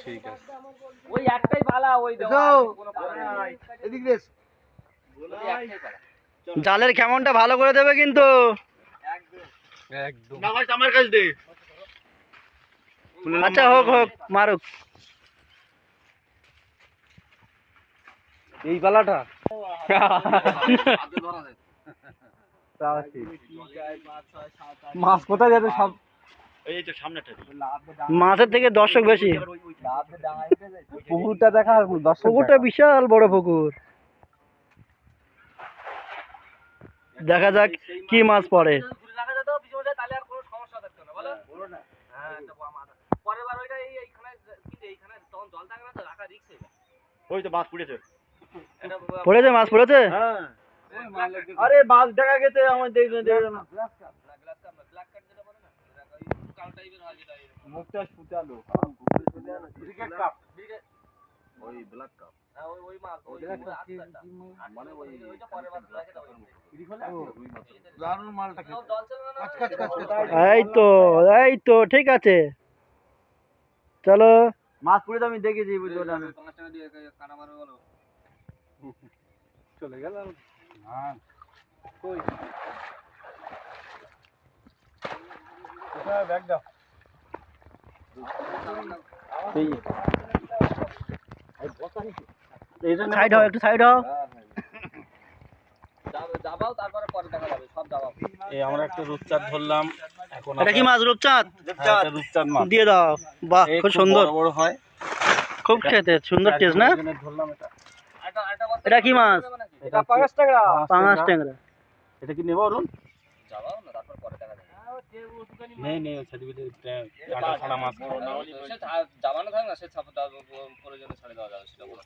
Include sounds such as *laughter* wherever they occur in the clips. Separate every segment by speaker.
Speaker 1: ঠিক আছে।
Speaker 2: ওই একটাই পালা ওই।
Speaker 3: এদিক।
Speaker 4: জালের কেমনটা ভালো করে দেবে কিন্তু।
Speaker 1: একদম।
Speaker 3: আমার কাছে দে।
Speaker 4: আচ্ছা হোক হোক মারুক।
Speaker 1: এই পালাটা। *laughs* মাছ কোথায় যাবে সব?
Speaker 4: মাছের থেকে দর্শক বেশি।
Speaker 1: পুকুরটা দেখা
Speaker 4: পুকুরটা বিশাল বড় পুকুর। দেখা যাক কি মাছ পড়ে।
Speaker 2: ঘুরে রাখা যেত, পিছনে যায়, তাহলে আর কোনো সমস্যা থাকতো না, বলো? হ্যাঁ, তো আমার- পরের বার ওইটা এই- এইখানে কিন্তু এইখানে তখন জল থাকে না তো রাখা risk হয়ে যায়।
Speaker 3: ওই তো মাছ পড়েছে।
Speaker 4: মাছ। পড়েছে
Speaker 3: হ্যাঁ। আরে মাছ দেখা গেছে আমার দেখবে দেখবে
Speaker 1: মুখটা
Speaker 3: ওই ব্ল্যাক কাপ
Speaker 2: পুরো
Speaker 4: এই তো এই তো ঠিক আছে। চলো।
Speaker 3: মাছ পুড়ে তো আমি দেখেছি
Speaker 2: বলো।
Speaker 1: চলে গেল।
Speaker 3: হ্যাঁ।
Speaker 1: কই কোথায় ব্যাগ দাও
Speaker 4: সাইড হও একটু সাইড হও।
Speaker 2: যাবে- যাবাও, তারপরে পরে দেখা যাবে, সব যাবাও।
Speaker 1: এই আমরা একটা রূপচাঁদ ধরলাম। এখন
Speaker 4: এটা কি মাছ রূপচাঁদ?
Speaker 1: হ্যাঁ, রূপচাঁদ মাছ।
Speaker 4: দিয়ে দাও। বাহ খুব সুন্দর।
Speaker 1: বড় বড় হয়।
Speaker 4: খুব খেতে সুন্দর টেস্ট না?
Speaker 1: ধরলাম এটা।
Speaker 4: কি মাছ?
Speaker 1: এটা
Speaker 4: পাঙাশ ট্যাংরা।
Speaker 1: এটা কি নেব অরুণ
Speaker 2: যাবাও না, তারপর পরে দেখা যাবে।
Speaker 1: নেই নেই সার্টিফিকেট কাটা ছাড়া মাছ
Speaker 2: সে যা- থাক না, সে প্রয়োজনে ছেড়ে দেওয়া যাবে, সেটা বলো।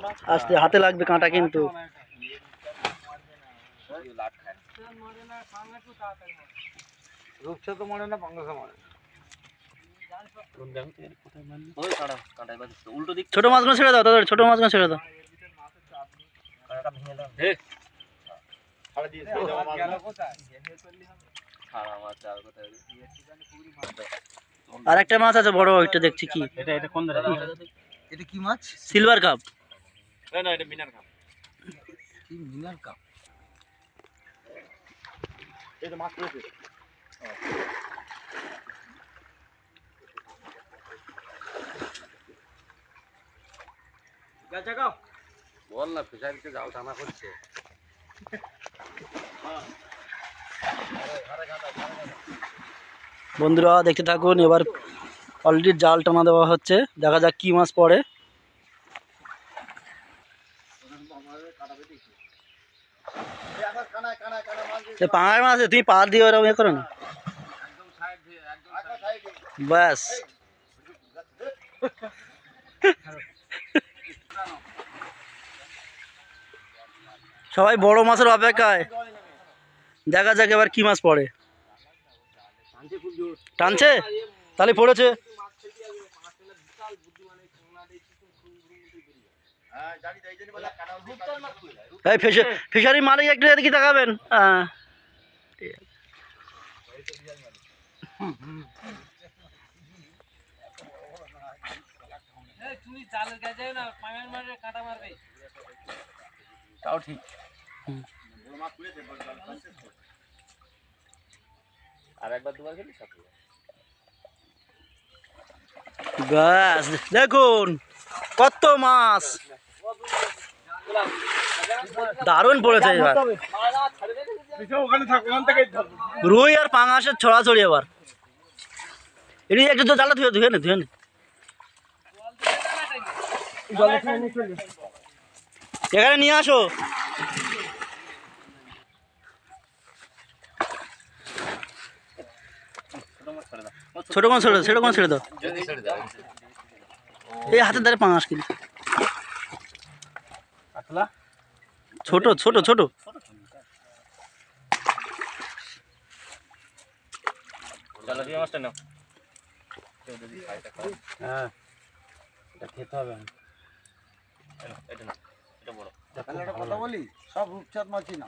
Speaker 2: না।
Speaker 4: হাতে লাগবে কাঁটা কিন্তু।
Speaker 3: রূপসা তো মরে না পাঙ্গাসা মরে
Speaker 4: ছোট মাছগুলো ছেড়ে দাও তাদের ছোট মাছগুলো ছেড়ে দাও।
Speaker 2: ভেঙে দাও। আর
Speaker 4: একটা মাছ আছে বড় ওইটা দেখছি কি।
Speaker 1: এটা এটা কোন ধারে
Speaker 3: এটা কি মাছ?
Speaker 4: Silver cup.
Speaker 3: না না এটা মিনার কাপ।
Speaker 2: কি মিনার কাপ?
Speaker 3: তো মাছ পুড়েছে
Speaker 2: বল না, ফিশারিতে জাল টানা করছে। *laughs*
Speaker 4: বন্ধুরা, দেখতে থাকুন, এবার অলরেডি জাল টানা দেওয়া হচ্ছে। দেখা যাক কি মাছ পড়ে। এ মাছ তুমি পা দিয়ে ওরকম ইয়ে করো না। ব্যাস। সবাই বড় মাছের অপেক্ষায়। দেখা যাক এবার কি মাছ পড়ে। টানছে? তাহলে পড়েছে।
Speaker 3: হ্যাঁ
Speaker 4: ফিশারি ফিশারি মালিক একটু এদিকে তাকাবেন। হ্যাঁ।
Speaker 1: তাও ঠিক।
Speaker 2: আর
Speaker 4: দেখুন, কত মাছ। দারুণ পড়েছে এবার। রুই আর পাঙাশের ছড়াছড়ি এবার। এটি একটু তো জালটা ধুয়ে ধুয়ে ধুয়ে নে। এখানে নিয়ে আসো। ছোট কোন ছেড়ে দাও ছোট কোন ছেড়ে দাও। এই হাতের দ্বারে কিলো
Speaker 1: কাতলা?
Speaker 4: ছোট ছোট ছোট।
Speaker 2: চলো, দিয়ে মাছটা নাও।
Speaker 1: হ্যাঁ এটা খেতে হবে
Speaker 2: এটা নাও, এটা বড়।
Speaker 3: কথা বলি সব রূপচাঁদ মাছই না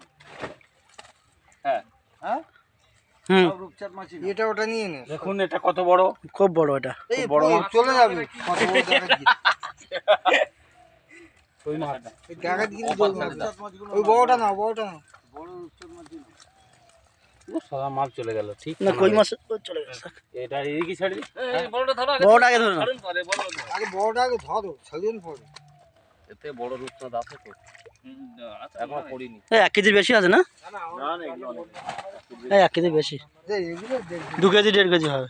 Speaker 2: হ্যাঁ।
Speaker 3: হ্যাঁ?
Speaker 4: হুম।
Speaker 3: এটা ওটা নিয়ে নে।
Speaker 1: দেখুন এটা কত বড়?
Speaker 4: খুব বড় এটা।
Speaker 1: বড় মাছ।
Speaker 3: চলে যাবে। কত বড় *laughs*
Speaker 1: ওই মাছটা
Speaker 3: এই দেখা দিয়ে ওই বড়টা না। বড়টা না
Speaker 1: ও, সাদা মাছ চলে গেল ঠিক
Speaker 4: না কই মাছ? চলে গেছে
Speaker 1: এটা এদিকে ছাড়ি।
Speaker 2: বড়টা ধরো আগে।
Speaker 4: বড়টা আগে ধরুন
Speaker 2: ছাড়ুন পরে বড় ধরো।
Speaker 3: আগে বড়টা আগে ধরো ছাড়িয়ে পড়ে
Speaker 2: এতে বড় রূপচাঁদ আছে তো। এখনও পড়িনি।
Speaker 4: এক কেজির বেশি আছে না? এই এক কেজির বেশি। দু কেজি, দেড় কেজি হবে।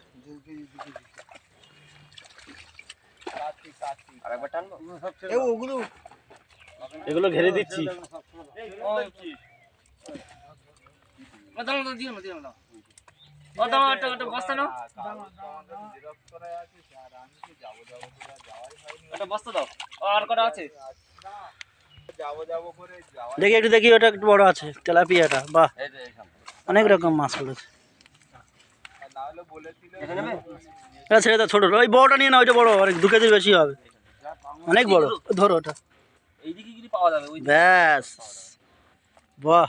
Speaker 1: এগুলো ঘেরে দিচ্ছি।
Speaker 2: না না বস্তা দাও। আর কটা আছে?
Speaker 4: দেখি একটু দেখি ওটা একটু বড় আছে তেলাপিয়াটা বাহ। অনেক রকম মাছ পড়েছে এটা ছেড়ে দাও ছোট ওই বড়টা নিয়ে না ওইটা বড় অনেক দু কেজির বেশি হবে। অনেক বড় ধরো ওটা।
Speaker 2: এইদিকে কি পাওয়া যাবে? ওই
Speaker 4: ব্যাস। বাহ।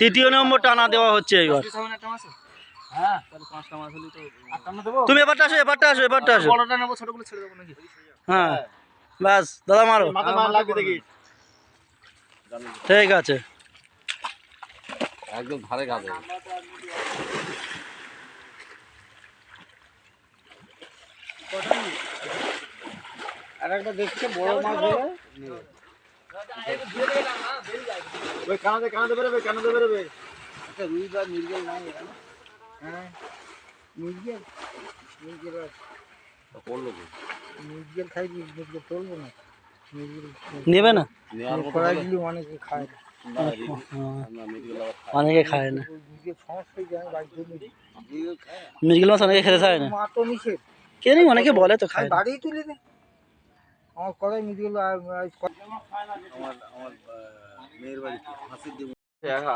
Speaker 4: তৃতীয় নম্বর টানা দেওয়া হচ্ছে
Speaker 2: আছে? হ্যাঁ।
Speaker 4: তুমি এবারটা আসো এবারটা আসো এবারটা আসো। হ্যাঁ। ব্যাস দাদা মারো।
Speaker 3: মাথা মার লাগবে দেখি।
Speaker 4: ঠিক আছে।
Speaker 2: একদম ধারে গাছে
Speaker 3: আর একটা দেখছে বড় মাছ হলে ওই কানাতে কানাতে বেরোবে কানাতে বেরোবে। আচ্ছা রুই বা মির্গেল নাই এখানে হ্যাঁ মির্গেল। মির্গেল আছে। মির্গেল খাই মির্গেল তুলবো না।
Speaker 4: নেবে না?
Speaker 3: কড়াইগুলি অনেকে খায় না।
Speaker 4: অনেকে খায় না।
Speaker 3: মির্গেল বাড়ি
Speaker 4: মাছ অনেকে খেতে চায় না। কে নেই অনেকে বলে তো খায় না।
Speaker 3: বাড়িই তুলি নে আমার কড়াই মির্গেল আর আর-